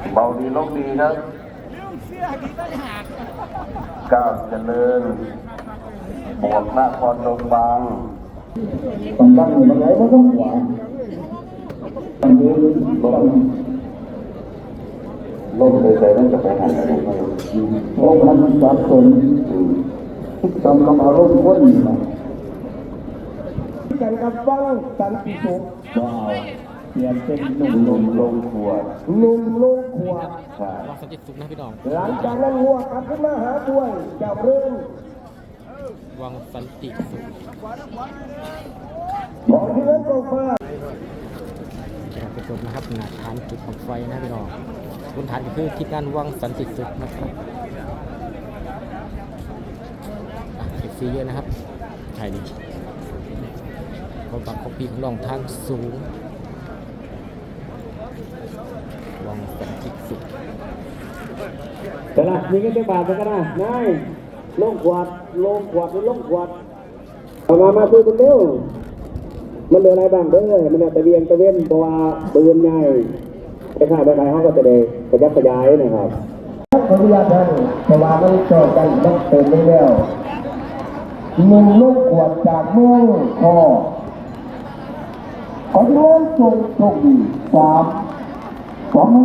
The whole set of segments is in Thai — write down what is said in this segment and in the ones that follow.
เสียเบาดีลงดีครับลืมเสียดีตั้งหากก้าวเจริญ บวกนครดงบางบางบ้านบางไหนมันต้องหวานบางทีลมลงเลยใจนั่นจะไปหาอะไรครับลมมันสับสนจำคำอารมณ์คนมากันกับฟังสันติสุขว้าว เปลี่ยนเป็นหนุ่มลุมลงขวดหนุ่มลงขวดใช่วางสันติสุขนะพี่น้องหลังจากนั้นวัวกลับขึ้นมาหาด้วยเจ้าเรื่องวางสันติสุขของที่นั้นก็ฟ้าจะไปชมนะครับหนาฐานจุดของไฟนะพี่น้องบนฐานก็คือทิศงานวังสันติสุขนะครับอะเอฟซีเยอะนะครับใช่ดิเขามบักเขาปีของน้องทางสูง วังสันติสุขตลาดมีกันจะบาทไปกันนะนายลงขวดลงขวดหรือลงขวดเอามามาคุยกันเร็วมันเหลืออะไรบ้างเด้อมันอาจจะเวียงตะเว้นเพราะว่าปืนใหญ่ไปขายไปขายเขาก็จะได้กระยับขยายนะครับขออนุญาตท่านแต่ว่ามันจอดกันต้องเต็มไม่แล้วหนึ่งลูกขวดจากเมืองคอขอที่ว่าจงโชคดีสาม สองหนึ่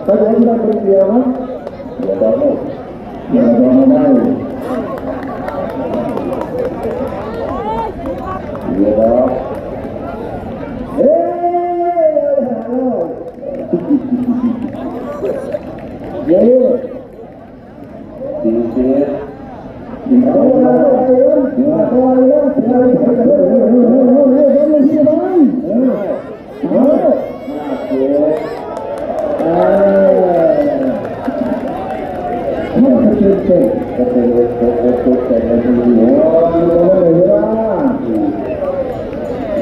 งไปเด้อนะพี่น้อ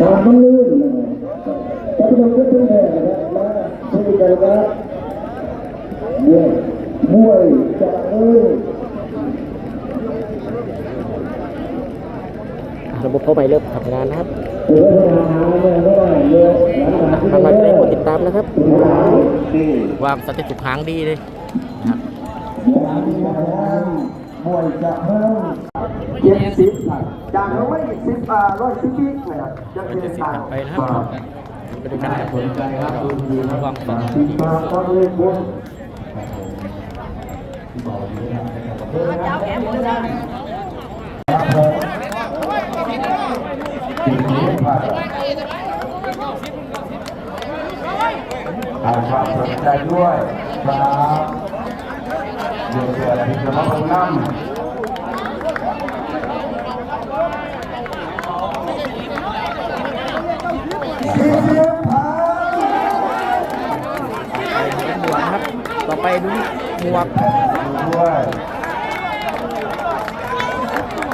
ทางมันลื่นนะแต่เป็นก็เป็นแผลนะครับมาคุยกันครับมวยมวยจะเออ ระบบเข้าไปเริ่มทำงานนะครับเออหาเนี่ยไม่ได้เยอะหลังทางเราจะได้กดติดตามนะครับที่วางสถิติหางดีเลยนะครับมวยจะเพิ่มเจ็ดสิบจากร้อยสิบอ่าร้อยสิบปีนะครับจะเราเป็จะนสิบต่างกันไปนะครับไปด้วยกันนะครับสนใจครับดูดีนะวางสันสิติบมาก็เลย บุญถ่ายควาสนใจด้วยครับเดี๋ยวเกิดอะไรจะมาลงน้ำไปเป็นหมวกครับ ต่อไปดูหมวกด้วย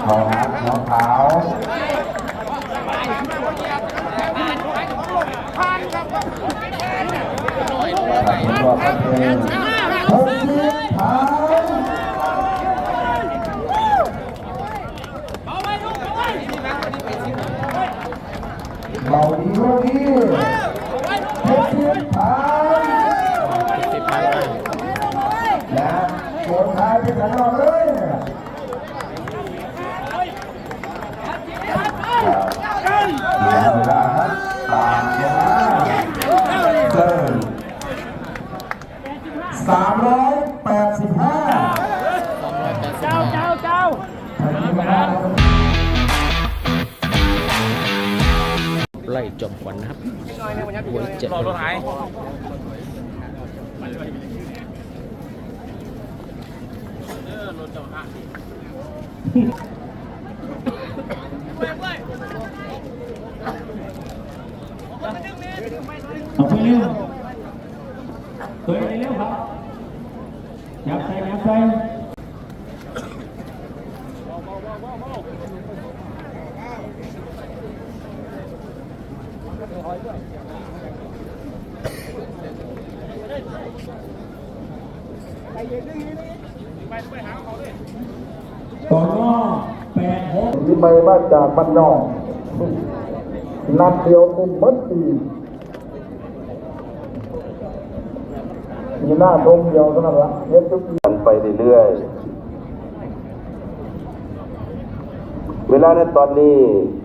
ขาวขาวขาว ใส่ตัวกันเองหกสิบข ไล่จอมขวัญนะครับหวยเจ็ดเอาไปเร็วตัวเร็วครับยับใส่ยับใส่ ต่อนอแปดหกที่ไม่มาจากบ้านนอกนัดเดียวมุมมัดตีมีหน้าตรงเดียวเท่านั้นละเย็บทุกทีไปเรื่อยๆ เวลาในตอนนี้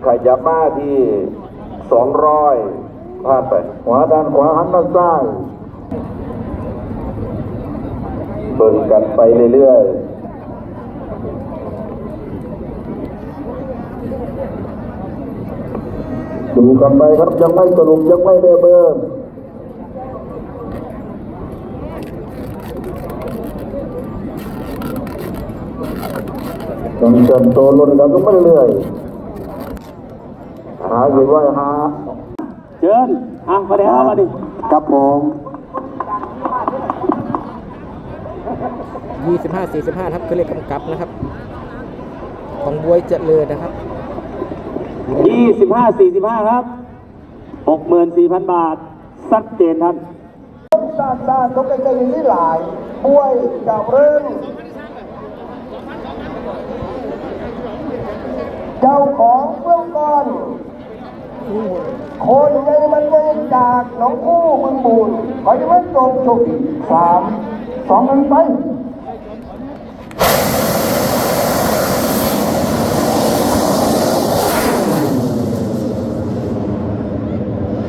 ขยับมาที่สองร้อยพลาดไปขวาด้านขวาหันด้านซ้าย เบิ่งกันไปเรื่อยๆดูกันไปครับยังไม่สรุปยังไม่ได้เบอร์ต้องเติมโตลดกันทุกไปเรื่อยหาอยู่ว่าหาเชิญอะมาเดี๋ยวมาดิครับผม ยี่สิบห้าสี่สิบห้าครับคือเลขกำกับนะครับ ของบวยเจริญนะครับยี่สิบห้าสี่สิบห้าครับหกหมื่นสี่พันบาทชัดเจนครับด้านด้านต้องใกล้ๆนี่หลายป่วยกับเรื่องเจ้าของเบื้องก่อนคนใหญ่มันใหญ่จากหนองคู่เมืองบูนขอจะไม่ตรงจุดสาม สองหนึ่งไป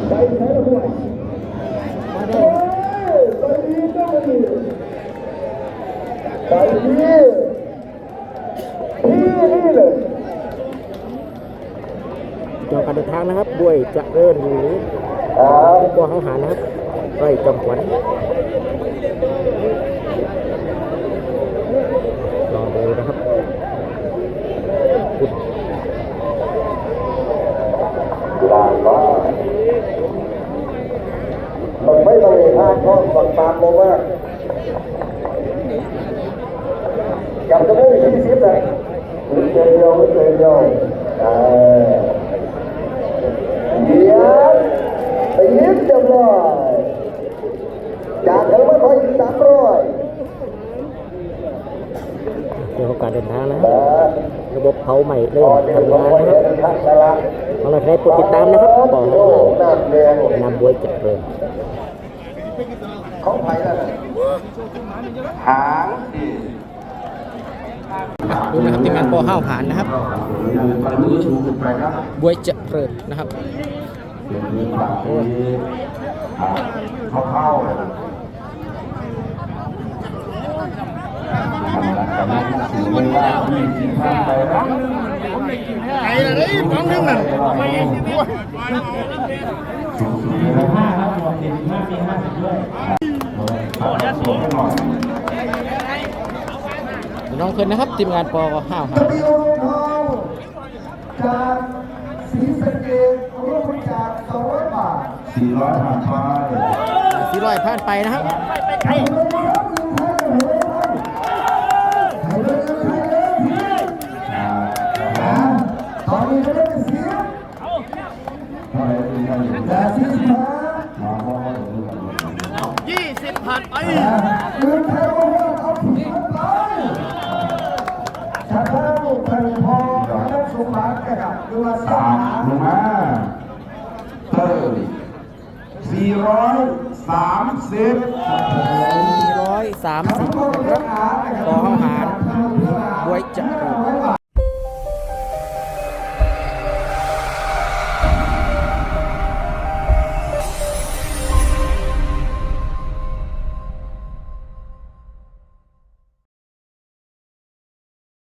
ไปใช้ระบบไปดีก็ไปดีไปดีที่นี่เลยจองการเดินทางนะครับบวยเจริญหรืออ่าบัวเขาหานะครับไร่จำขวัญรอดูนะครับคุณ ลาบ้ามันไม่ต้อง เลยห้าข้อฝักปากบอกว่าจับจะไม่มีที่สิบเลยไม่เจอเดียวไม่เจอเดียวอ่าเดี๋ยวไปยิ้มเรียบร้อยจากเธอมาคอยสามร้อยเกี่ยวกับการเดินทางนะคแต่รับระบบเผาใหม่เริ่พมอเดี๋ยวทำผมงานไว้นะคเดี๋รับยวทักกันละเอาละครับกดติดตามนะครับบอกโอ้น้ำแดงนำบวยเจริญ ของไผ่ละหางดีดูนะครับทีมงานปอห้าวผ่านนะครับบวยเจริญนะครับเป็นเรื่องแบบนี้เข้าเข้าเลยกำลังถึงเวลาที่ที่ทำไปแล้วไอ้อะไรมองนึงน่ะไม่ยังด้วย น้องเพิ่นนะครับทีมงานปอห้าวครับจากศรีสะเกษร่วมบริจาค200บาท400บานไปสี่ร้อยผ่านไปนะครับต ยี่สิบผัดไปเงินไทยว่าเอาผิดไปชาเท้าเป็นพอและสุภาพกับดูว่าสามลงมาเติมสี่ร้อยสามสิบสี่ร้อยสามสิบนะครับปอห้าวผ่านบวยเจริญ